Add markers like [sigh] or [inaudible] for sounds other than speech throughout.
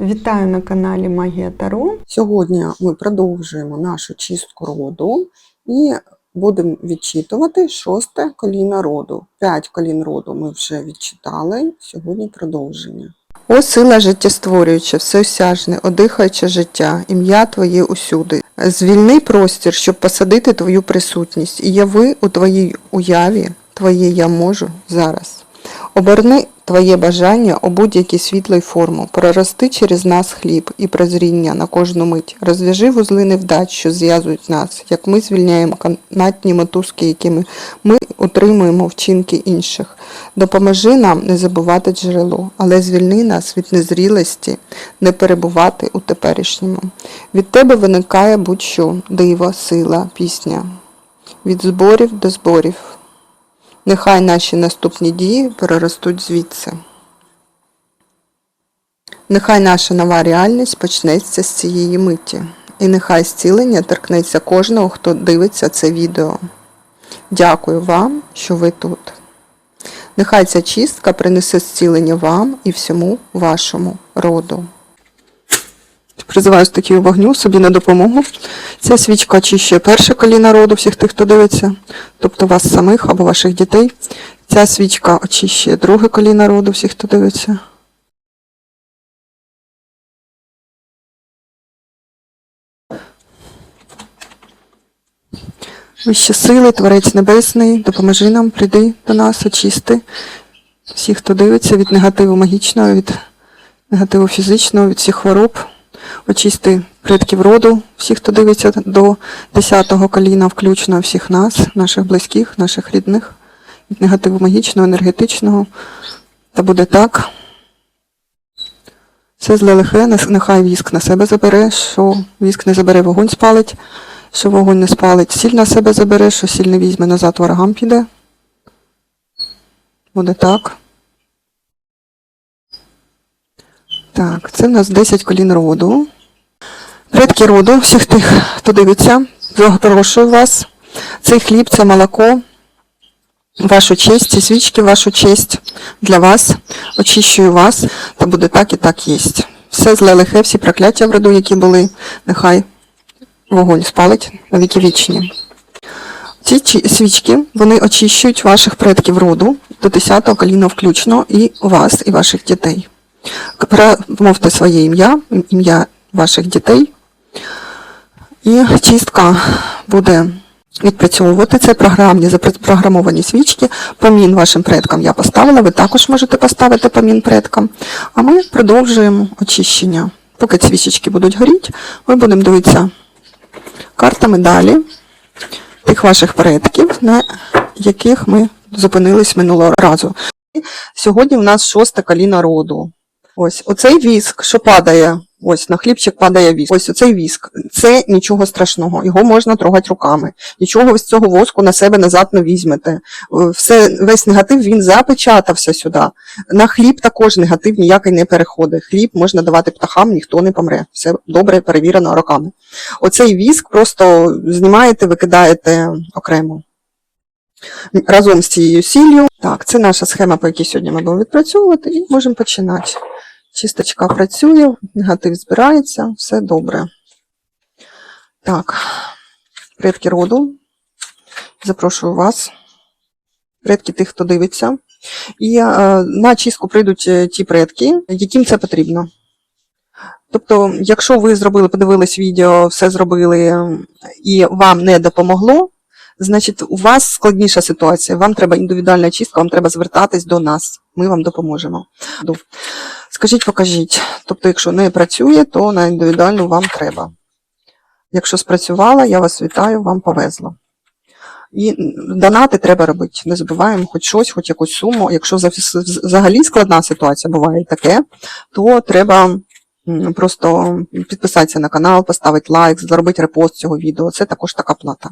Вітаю на каналі Магія Таро. Сьогодні ми продовжуємо нашу чистку роду і будемо відчитувати шосте коліно роду. П'ять колін роду ми вже відчитали. Сьогодні продовження. О сила життєстворююча, всеосяжне, одихаюче життя, ім'я Твоє усюди. Звільни простір, щоб посадити Твою присутність, і яви у Твоїй уяві Твоє я можу зараз. Оберни Твоє бажання у будь-якій світлій форму, прорости через нас хліб і прозріння на кожну мить. Розв'яжи вузли невдач, що зв'язують нас, як ми звільняємо канатні мотузки, якими ми утримуємо вчинки інших. Допоможи нам не забувати джерело, але звільни нас від незрілості, не перебувати у теперішньому. Від тебе виникає будь-що диво, сила, пісня. Від зборів до зборів. Нехай наші наступні дії переростуть звідси. Нехай наша нова реальність почнеться з цієї миті. І нехай зцілення торкнеться кожного, хто дивиться це відео. Дякую вам, що ви тут. Нехай ця чистка принесе зцілення вам і всьому вашому роду. Призиваю стихію вогню собі на допомогу. Ця свічка очищує перше коліно роду всіх тих, хто дивиться, тобто вас самих або ваших дітей. Ця свічка очищує друге коліно роду всіх, хто дивиться. Вищі сили, Творець Небесний, допоможи нам, прийди до нас, очисти всіх, хто дивиться від негативу магічного, від негативу фізичного, від всіх хвороб. Очисти предків роду, всіх, хто дивиться до 10-го коліна, включно всіх нас, наших близьких, наших рідних, від негативу магічного, енергетичного. Та буде так. Це зле лихе, нехай віск на себе забере, що віск не забере, вогонь спалить, що вогонь не спалить, сіль на себе забере, що сіль не візьме, назад ворогам піде. Буде так. Так, це в нас 10 колін роду. Предки роду, всіх тих, хто дивиться, запрошую вас. Цей хліб, це молоко, вашу честь, ці свічки, вашу честь для вас. Очищую вас, та буде так і так єсть. Все зле лихе, всі прокляття в роду, які були, нехай вогонь спалить на віки вічні. Ці свічки, вони очищують ваших предків роду до 10-го коліна включно і вас, і ваших дітей. Промовте своє ім'я, ім'я ваших дітей. І чистка буде відпрацьовувати це програмні запрограмовані свічки. Помін вашим предкам я поставила, ви також можете поставити помін предкам. А ми продовжуємо очищення. Поки свічечки будуть горіти, ми будемо дивитися картами далі тих ваших предків, на яких ми зупинились минулого разу. Сьогодні в нас шосте коліно роду. Ось оцей віск, що падає, ось на хлібчик падає віск. Ось оцей віск. Це нічого страшного. Його можна трогати руками. Нічого з цього воску на себе назад не візьмете. Е, Все, весь негатив він запечатався сюди. На хліб також негатив ніякий не переходить. Хліб можна давати птахам, ніхто не помре. Все добре перевірено роками. Оцей віск просто знімаєте, викидаєте окремо. Разом з цією сіллю. Так, це наша схема, по якій сьогодні ми будемо відпрацьовувати, і можемо починати. Чисточка працює, негатив збирається, все добре. Так, предки роду. Запрошую вас. Предки тих, хто дивиться. І е, на чистку прийдуть е, ті предки, яким це потрібно. Тобто, якщо ви зробили, подивились відео, все зробили і вам не допомогло, значить у вас складніша ситуація. Вам треба індивідуальна чистка, вам треба звертатись до нас. Ми вам допоможемо. Скажіть, покажіть. Тобто, якщо не працює, то на індивідуальну вам треба. Якщо спрацювала, я вас вітаю, вам повезло. І донати треба робити. Не забуваємо хоч щось, хоч якусь суму. Якщо взагалі складна ситуація буває таке, то треба просто підписатися на канал, поставити лайк, зробити репост цього відео. Це також така плата.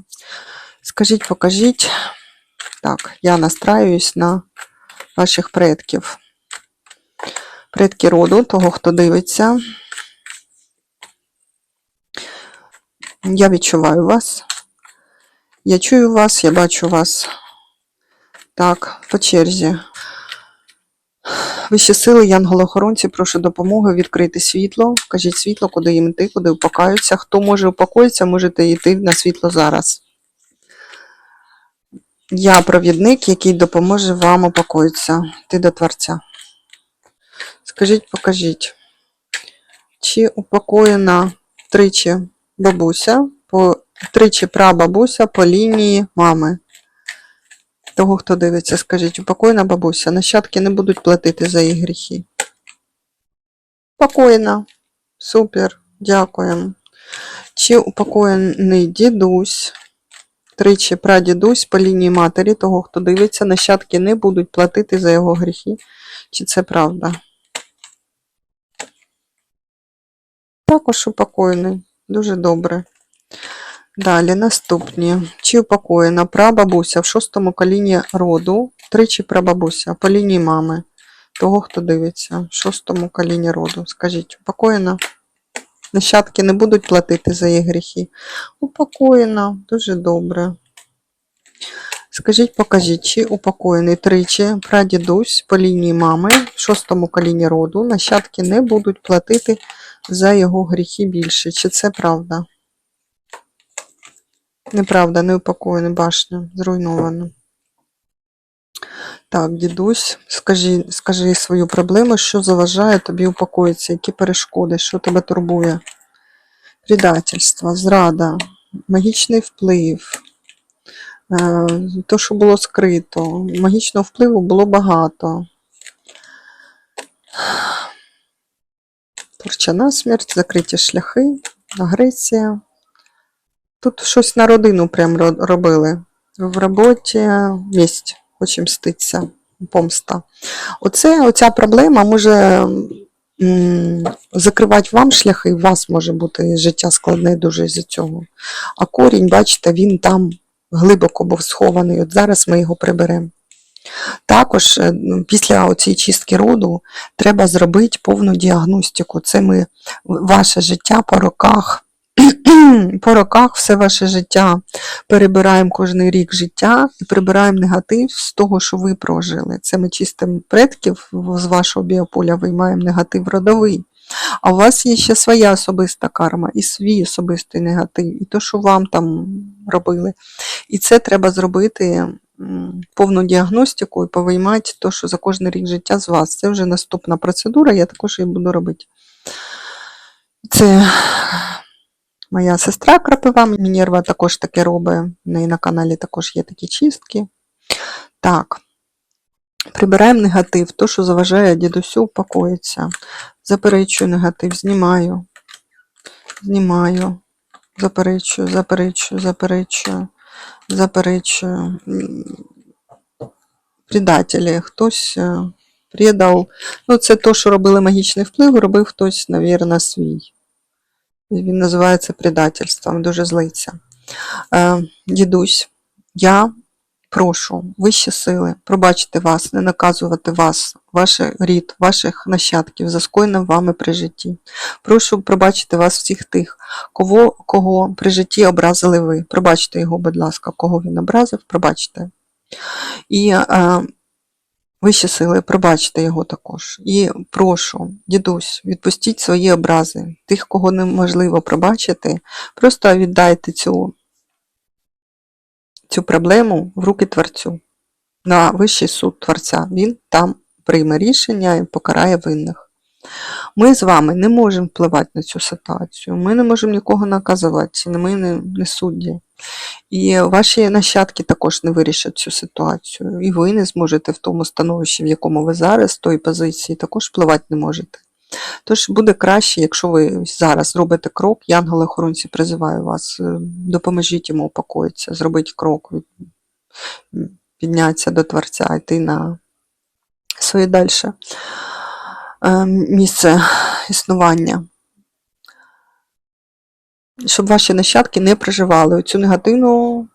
Скажіть, покажіть. Так, я настраююсь на ваших предків. Предки роду, того, хто дивиться. Я відчуваю вас. Я чую вас, я бачу вас. Так, по черзі. Вищі сили, янголи-охоронці, прошу допомоги відкрити світло. Кажіть світло, куди їм йти, куди упакаються. Хто може упокоїтися, можете йти на світло зараз. Я провідник, який допоможе вам упокоїтися. Ти до Творця. Скажіть, покажіть, чи упокоєна тричі бабуся, по, тричі прабабуся по лінії мами? Того, хто дивиться, скажіть, упокоєна бабуся, нащадки не будуть платити за її гріхи. Упокоєна. Супер, дякуємо. Чи упокоєний дідусь, тричі прадідусь по лінії матері, того, хто дивиться, нащадки не будуть платити за його гріхи. Чи це правда? Також упокоєний. Дуже добре. Далі наступні. Чи упокоєна прабабуся в шостому коліні роду, тричі прабабуся по лінії мами, того, хто дивиться, в шостому коліні роду. Скажіть, упокоєна? Нащадки не будуть платити за її гріхи. Упокоєна, дуже добре. Скажіть, покажіть, чи упокоєний тричі прадідусь по лінії мами в шостому коліні роду, нащадки не будуть платити за його гріхи більше. Чи це правда? Неправда, не упокоєна башня, зруйнована. Так, дідусь, скажи, скажи свою проблему, що заважає тобі упокоїтися, які перешкоди, що тебе турбує? Предательство, зрада, магічний вплив, то, що було скрито. Магічного впливу було багато. Порчана смерть, закриті шляхи, агресія. Тут щось на родину прям робили. В роботі місць, хоче мститься, помста. Оце, оця проблема може закривати вам шляхи, у вас може бути життя складне дуже з цього. А корінь, бачите, він там глибоко був схований. От зараз ми його приберемо. Також е, після цієї чистки роду треба зробити повну діагностику. Це ми ваше життя по роках [clears throat] по роках все ваше життя перебираємо кожен рік життя і прибираємо негатив з того, що ви прожили. Це ми чистимо предків з вашого біополя, виймаємо негатив родовий. А у вас є ще своя особиста карма і свій особистий негатив, і то, що вам там робили. І це треба зробити повну діагностику і повиймати те, що за кожен рік життя з вас. Це вже наступна процедура, я також її буду робити. Це моя сестра крапива, Мінерва також таке робить. В неї на каналі також є такі чистки. Так. Прибираємо негатив, то, що заважає дідусю упокоїться. Заперечую негатив, знімаю. Знімаю. Заперечую, заперечую, заперечую, заперечую. Предателі. Хтось е, предав. Ну, це то, що робили магічний вплив, робив хтось, навірно, свій. Він називається предательством, дуже злиться. Е, дідусь, я прошу вищі сили пробачити вас, не наказувати вас, ваш рід, ваших нащадків за скоєним вами при житті. Прошу пробачити вас всіх тих, кого, кого при житті образили ви. Пробачте його, будь ласка, кого він образив, пробачте. І е, Вищі сили, пробачте його також. І прошу, дідусь, відпустіть свої образи. Тих, кого неможливо пробачити, просто віддайте цю, цю проблему в руки Творцю, на вищий суд Творця. Він там прийме рішення і покарає винних. Ми з вами не можемо впливати на цю ситуацію. Ми не можемо нікого наказувати, ми не, не судді. І ваші нащадки також не вирішать цю ситуацію. І ви не зможете в тому становищі, в якому ви зараз, з тої позиції, також впливати не можете. Тож буде краще, якщо ви зараз зробите крок, янголи-охоронці призиваю вас, е, допоможіть йому упокоїтися, зробити крок, піднятися до Творця, йти на своє далі місце існування щоб ваші нащадки не проживали цю негативну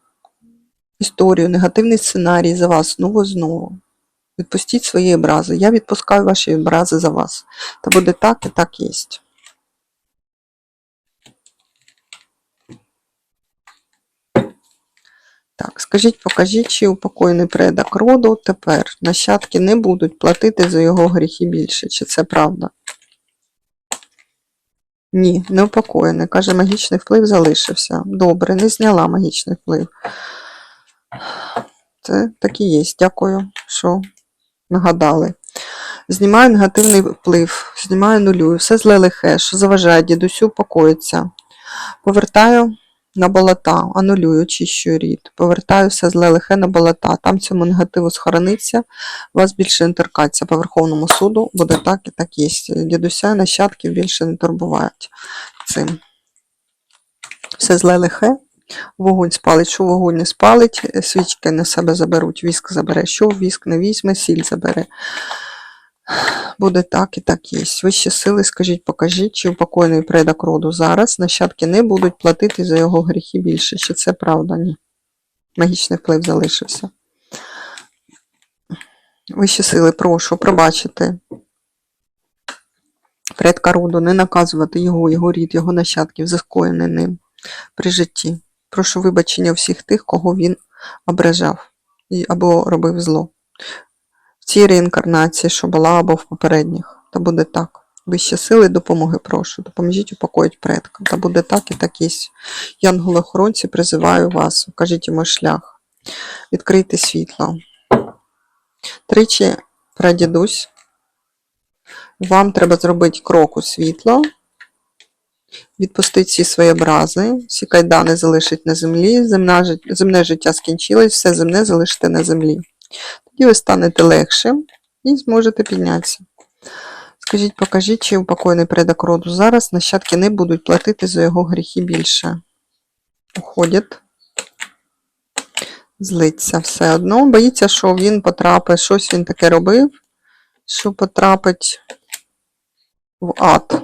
історію, негативний сценарій за вас знову і знову. Відпустіть свої образи. Я відпускаю ваші образи за вас. Та буде так і так є. Так, скажіть, покажіть, чи упокоєний предок роду тепер нащадки не будуть платити за його гріхи більше, чи це правда? Ні, не упокоєний. Каже, магічний вплив залишився. Добре, не зняла магічний вплив. Це так і є. Дякую, що нагадали. Знімаю негативний вплив, знімаю нулюю, все зле лихе, що заважає дідусю покоїться. Повертаю на болота, анулюю, очищую рід. Повертаю все зле лихе на болота. Там цьому негативу схорониться, вас більше не торкаться. По Верховному суду буде так і так є. Дідуся нащадків більше не турбувають цим. Все зле лихе. Вогонь спалить, що вогонь не спалить, е, свічки на себе заберуть, віск забере, що віск не візьме, сіль забере. Буде так і так є. Вищі сили, скажіть, покажіть, чи упокоєний предок роду зараз нащадки не будуть платити за його гріхи більше. Чи це правда? Ні. Магічний вплив залишився. Вищі сили, прошу, пробачити. Предка роду, не наказувати його, його рід, його нащадків, за скоєне ним при житті. Прошу вибачення всіх тих, кого він ображав або робив зло. В цій реінкарнації, що була, або в попередніх. Та буде так. Вищі сили допомоги прошу. Допоможіть упокоїть предка. Та буде так і так є. Янголи-охоронці, призиваю вас. Покажіть йому шлях. Відкрийте світло. Тричі прадідусь. Вам треба зробити крок у світло. Відпустить всі свої образи, всі кайдани залишить на землі, земна, земне життя скінчилось, все земне залишите на землі. Тоді ви станете легшим і зможете піднятися. Скажіть, покажіть, чи упокоєний предок роду зараз нащадки не будуть платити за його гріхи більше. Уходять. Злиться все одно. Боїться, що він потрапить, щось він таке робив, що потрапить в ад.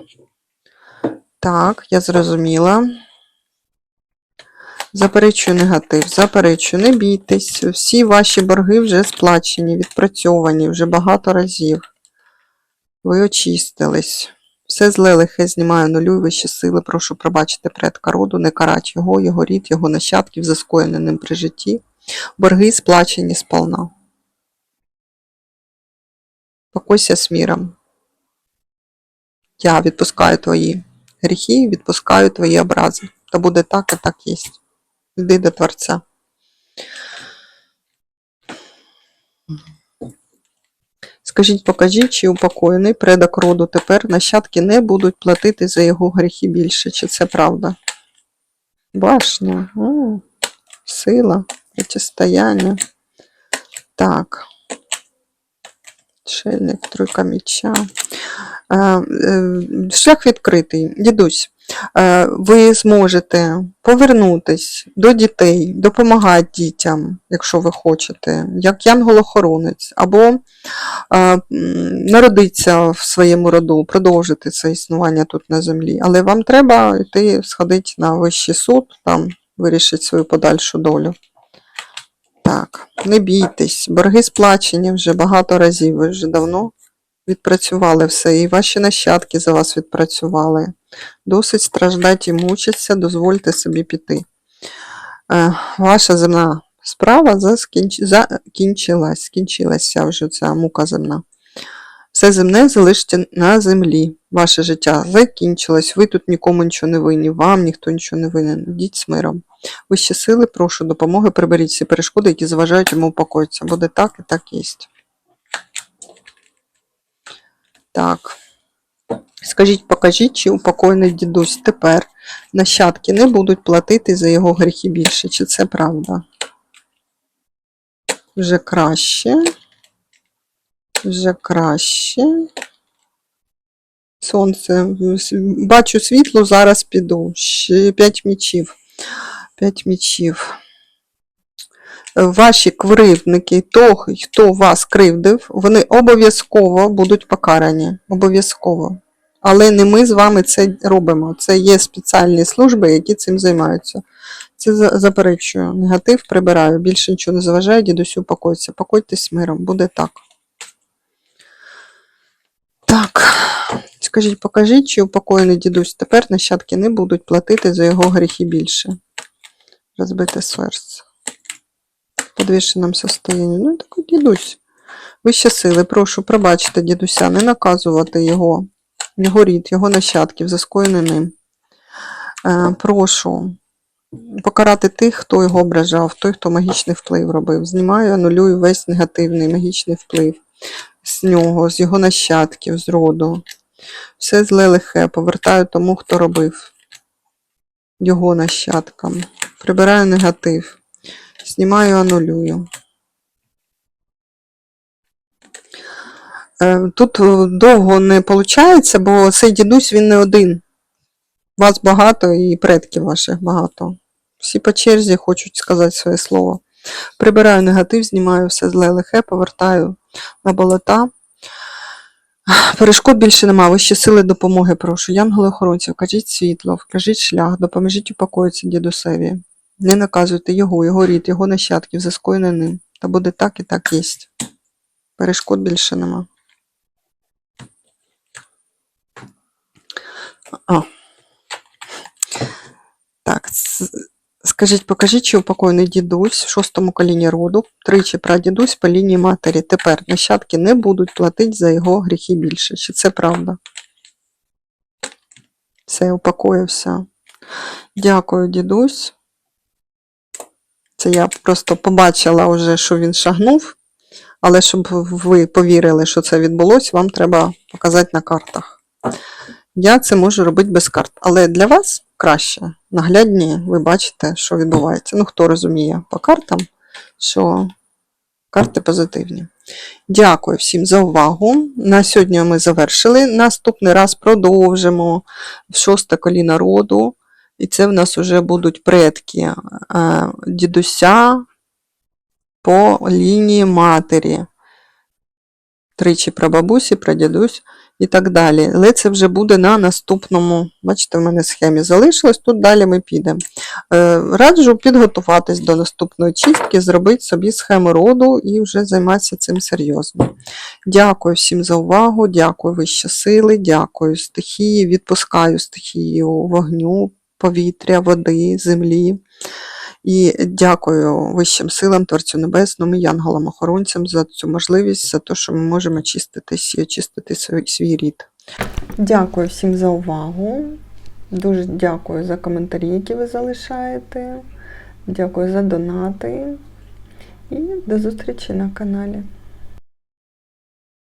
Так, я зрозуміла. Заперечую негатив, заперечую, не бійтесь. Всі ваші борги вже сплачені, відпрацьовані вже багато разів. Ви очистились. Все зле лихе знімаю нулю і вищі сили. Прошу пробачити предка роду, не карать його, його рід, його нащадків, за скоєне ним при житті. Борги сплачені сполна. Покойся з міром. Я відпускаю твої гріхи, відпускаю твої образи. Та буде так і так єсть. Йди до Творця. Скажіть, покажіть, чи упокоєний предок роду тепер нащадки не будуть платити за його гріхи більше, чи це правда? Башня, О, сила, протистояння. Так. Шельник, тройка меча. Е, е, Шлях відкритий. Дідусь, е, ви зможете повернутись до дітей, допомагати дітям, якщо ви хочете, як янгол-охоронець, або народитися в своєму роду, продовжити це існування тут на землі. Але вам треба йти сходити на вищий суд, там вирішити свою подальшу долю. Так, не бійтесь, борги сплачені вже багато разів, ви вже давно відпрацювали все, і ваші нащадки за вас відпрацювали. Досить страждати і мучитися, дозвольте собі піти. Е, ваша земна справа закінчилась, скінчилася вже ця мука земна. Все земне залиште на землі. Ваше життя закінчилось, ви тут нікому нічого не винні, вам ніхто нічого не винен. Йдіть з миром. Вищі сили, прошу допомоги, приберіть всі перешкоди, які заважають йому упокоїтися. Буде так і так єсть. Так. Скажіть, покажіть, чи упокоєний дідусь тепер нащадки не будуть платити за його гріхи більше, чи це правда? Вже краще. Вже краще. Сонце. Бачу світло, зараз піду. Ще п'ять мічів. П'ять мічів. Ваші кривдники, то, хто вас кривдив, вони обов'язково будуть покарані. Обов'язково. Але не ми з вами це робимо. Це є спеціальні служби, які цим займаються. Це за- заперечую. Негатив прибираю. Більше нічого не заважає, дідусю покойся. Покойтесь миром, буде так. Так. Скажіть, покажіть, чи упокоєний дідусь тепер нащадки не будуть платити за його гріхи більше. Розбите серце. подвішеному состоянні. Ну, такий дідусь. Вище сили, прошу, пробачте дідуся, не наказувати його, його рід, його нащадків, за скоєне ним. Е, прошу покарати тих, хто його ображав, той, хто магічний вплив робив. Знімаю, анулюю весь негативний магічний вплив з нього, з його нащадків, з роду. Все зле лихе повертаю тому, хто робив його нащадкам. Прибираю негатив. Знімаю, анулюю. Е, Тут е, довго не виходить, бо цей дідусь він не один. Вас багато і предків ваших багато. Всі по черзі хочуть сказати своє слово. Прибираю негатив, знімаю все зле лихе, повертаю на болота. Перешкод більше нема, вищі сили допомоги прошу. Янголи охоронців, кажіть світло, вкажіть шлях, допоможіть упокоїтися дідусеві. Не наказуйте його, його рід, його нащадків, за скоєне ним. Та буде так і так єсть. Перешкод більше нема. А. Так, с- скажіть, покажіть, чи упокоєний дідусь в шостому коліні роду, тричі прадідусь по лінії матері. Тепер нащадки не будуть платити за його гріхи більше. Чи це правда? Все, упокоївся. Дякую, дідусь. Це я просто побачила вже, що він шагнув. Але щоб ви повірили, що це відбулося, вам треба показати на картах. Я це можу робити без карт. Але для вас краще, наглядні, ви бачите, що відбувається. Ну, хто розуміє по картам, що карти позитивні. Дякую всім за увагу. На сьогодні ми завершили. Наступний раз продовжимо в шосте коліно роду. І це в нас вже будуть предки е, дідуся по лінії матері. Тричі прабабусі, прадідусь і так далі. Але це вже буде на наступному, бачите, в мене схемі залишилось, тут далі ми підемо. Е, Раджу підготуватись до наступної чистки, зробити собі схему роду і вже займатися цим серйозно. Дякую всім за увагу, дякую вище сили, дякую стихії, відпускаю стихію вогню, повітря, води, землі. І дякую Вищим силам, Творцю Небесному, янголам-охоронцям за цю можливість, за те, що ми можемо чиститись і очистити свій, свій рід. Дякую всім за увагу. Дуже дякую за коментарі, які ви залишаєте. Дякую за донати. І до зустрічі на каналі.